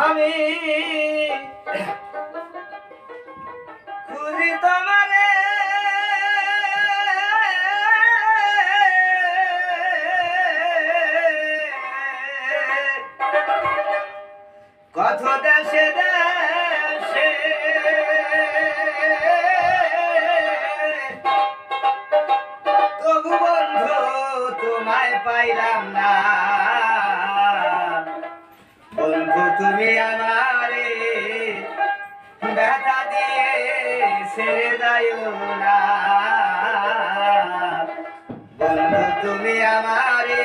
আমি খুঁজি দেশে দেশে তুমি আমারে। ব্যথা দিয়ে ছেড়ে যাইও না। তুমি আমারে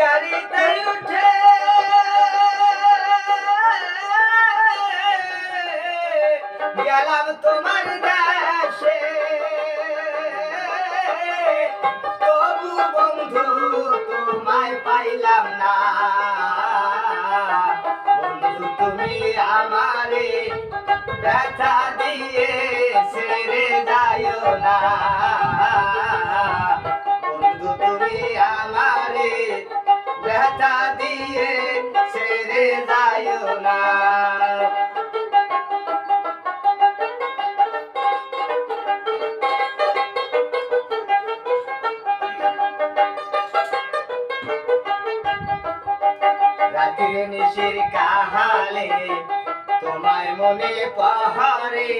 গাড়িতে উঠে। গেলাম তোমার দেশে তবু বন্ধু, তোমায় পাইলাম না। বন্ধু, তুমি আমারে ব্যথা দিয়ে ছেড়ে যাইও না। ব্যথা দিয়ে ছেড়ে না। রাতের নিশির কাহালে তোমায় মনে পাহাড়ে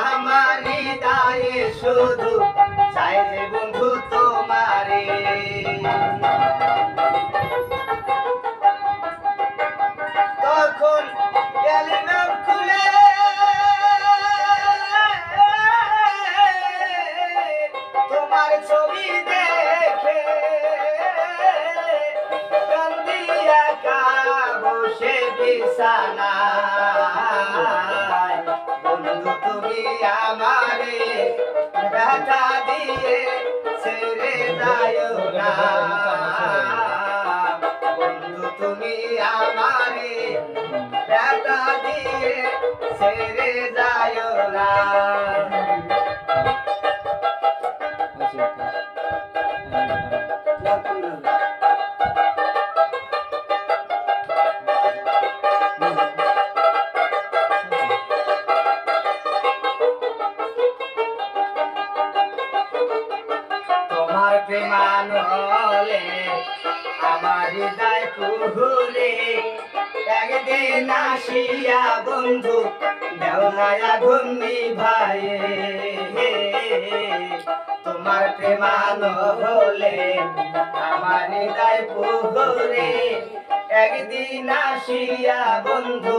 আমার হৃদয়ে শুধু চাই যে বন্ধু তোমারে। বিছানায় বন্ধু তুমি আমারে ব্যথা দিয়ে ছেড়ে যাইও না বন্ধু তুমি আমারে ব্যথা দিয়ে ছেড়ে যাইও না। তোমার হলে আমার হৃদয় কুহুলে একদিন আসিয়া বন্ধু দেওনায়া ঘুমনি ভাই তোমার প্রেমান হলে আমার হৃদয় কুহুলে একদিন আসিয়া বন্ধু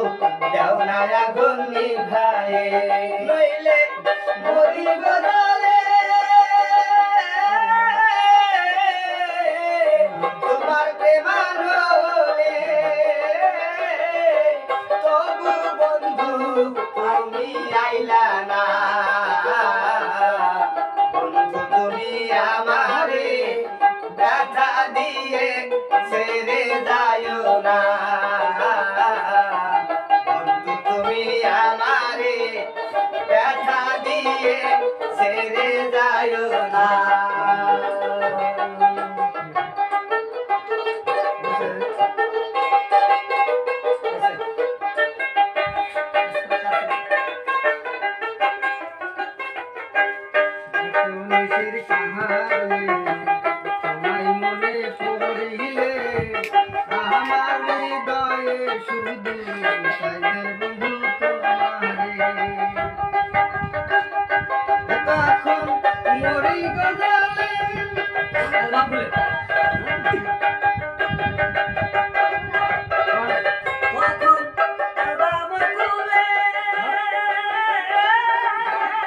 দেওনায়া ঘুমনি ভাই নইলে মরি বদলে আইলা বাঁশির কাহারে তোমায় মনে পড়িলে আমার হৃদয়ে শুধু